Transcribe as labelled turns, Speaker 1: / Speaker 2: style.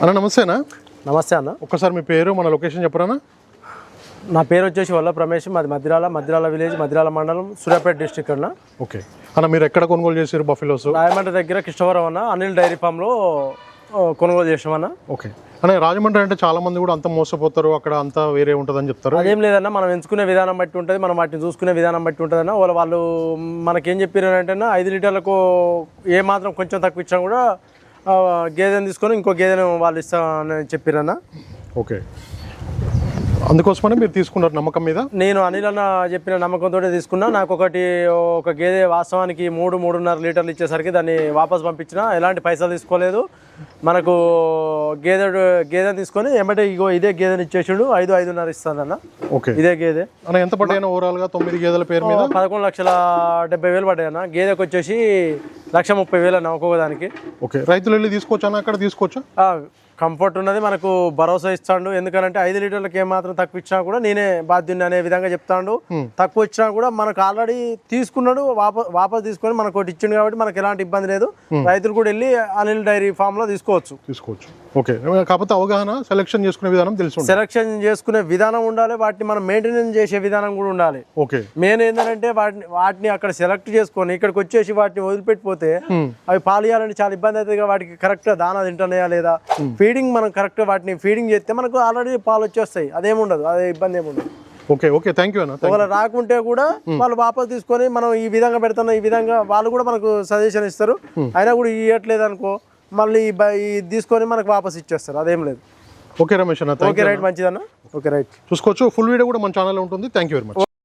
Speaker 1: అన్న నమస్తేనా
Speaker 2: నమస్తే అన్న.
Speaker 1: ఒక్కసారి మీ పేరు మన లొకేషన్ చెప్పరానా?
Speaker 2: నా పేరు వచ్చేసి వల్ల రమేష్ మాది మద్దిరాల మద్దిరాల విలేజ్ మద్దిరాల మండలం సూర్యాపేట డిస్టిక్ అన్న.
Speaker 1: ఓకే. అన్న మీరు ఎక్కడ కొనుగోలు చేసారు బఫెలోస్?
Speaker 2: రాయమండ్రి దగ్గర కృష్ణవరం అన్న అనిల్ డైరీ ఫామ్లో కొనుగోలు చేసామన్న
Speaker 1: ఓకే. అన్న రాజమండ్రి అంటే చాలా మంది కూడా అంత మోసపోతారు అక్కడ అంతా వేరే ఉంటుందని చెప్తారు.
Speaker 2: అదేం లేదన్న మనం ఎంచుకునే విధానం బట్టి ఉంటుంది మనం వాటిని చూసుకునే విధానం బట్టి ఉంటుంది అన్న. వాళ్ళ వాళ్ళు మనకేం చెప్పారు అంటే ఐదు లీటర్లకు ఏ మాత్రం కొంచెం తక్కువ ఇచ్చినా కూడా గేదెని తీసుకొని ఇంకో గేదెను వాళ్ళు ఇస్తామని చెప్పారన్న.
Speaker 1: ఓకే. అందుకోసమనే మీరు తీసుకున్నారు నమ్మకం మీద?
Speaker 2: నేను అనిల్ అన్న చెప్పిన నమ్మకంతో తీసుకున్నా. నాకు ఒకటి ఒక గేదె వాస్తవానికి మూడు మూడున్నర లీటర్లు ఇచ్చేసరికి దాన్ని వాపస్ పంపించిన ఎలాంటి పైసలు తీసుకోలేదు. మనకు గేదె గేదెని తీసుకొని ఎమ్మటే ఇగో ఇదే గేదెని ఇచ్చేసాడు ఐదు ఐదున్నర ఇస్తానన్న.
Speaker 1: ఓకే.
Speaker 2: ఇదే గేదె.
Speaker 1: అన్న ఎంత పడ్డాయినా ఓవరాల్గా? తొమ్మిది గేదెల పేరు మీద?
Speaker 2: పదకొండు లక్షల డెబ్బై వేలు పడ్డాయి అన్న గేదెకి వచ్చేసి లక్ష ముప్పై వేలు అన్న ఒక్కొక్క దానికి
Speaker 1: ఓకే. రైతులు వెళ్ళి తీసుకోవచ్చా? అక్కడ తీసుకోవచ్చా?
Speaker 2: కంఫర్ట్ ఉన్నది మనకు భరోసా ఇస్తాడు. ఎందుకంటే ఐదు లీటర్లకి ఏమాత్రం తక్కువ ఇచ్చినా కూడా నేనే బాధ్యుని అనే విధంగా చెప్తాడు. తక్కువ ఇచ్చినా కూడా మనకు ఆల్రెడీ తీసుకున్నాడు వాపస్ తీసుకొని మనకు ఒకటి ఇచ్చిండు కాబట్టి మనకు ఎలాంటి ఇబ్బంది లేదు. రైతులు కూడా వెళ్ళి అనిల్ డైరీ ఫామ్లో తీసుకోవచ్చు.
Speaker 1: తీసుకోవచ్చు. ఓకే. కాకపోతే అవగాహన సెలెక్షన్ చేసుకునే విధానం తెలిసి
Speaker 2: సెలక్షన్ చేసుకునే విధానం ఉండాలి వాటిని మనం మెయింటెనెన్స్ చేసే విధానం కూడా ఉండాలి.
Speaker 1: ఓకే.
Speaker 2: మెయిన్ ఏంటంటే వాటిని వాటిని అక్కడ సెలెక్ట్ చేసుకొని ఇక్కడికి వచ్చేసి వాటిని వదిలిపెట్టిపోతే అవి పాలియాలని చాలా ఇబ్బంది అవుతుంది వాటికి కరెక్ట్గా దానా తింటున్నాయా లేదా? ఫీడింగ్ మనం కరెక్ట్ వాటిని ఫీడింగ్ చేస్తే మనకు ఆల్రెడీ పాలు వచ్చేస్తాయి. అదేముండదు అదే ఇబ్బంది ఏముండదు.
Speaker 1: ఓకే ఓకే థ్యాంక్ యూ అన్న
Speaker 2: ఒకవేళ రాకుంటే కూడా వాళ్ళు వాపస్ తీసుకొని మనం ఈ విధంగా పెడుతున్నాం ఈ విధంగా వాళ్ళు కూడా మనకు సజెషన్ ఇస్తారు. అయినా కూడా ఇవ్వట్లేదు అనుకో మళ్ళీ తీసుకొని మనకు వాపస్ ఇచ్చేస్తారు. అదేం లేదు.
Speaker 1: ఓకే రమేష్ అన్న
Speaker 2: ఓకే రైట్ మంచిదన్న? ఓకే రైట్
Speaker 1: చూసుకోవచ్చు. ఫుల్ వీడియో కూడా మన ఛానల్లో ఉంటుంది. Thank you very much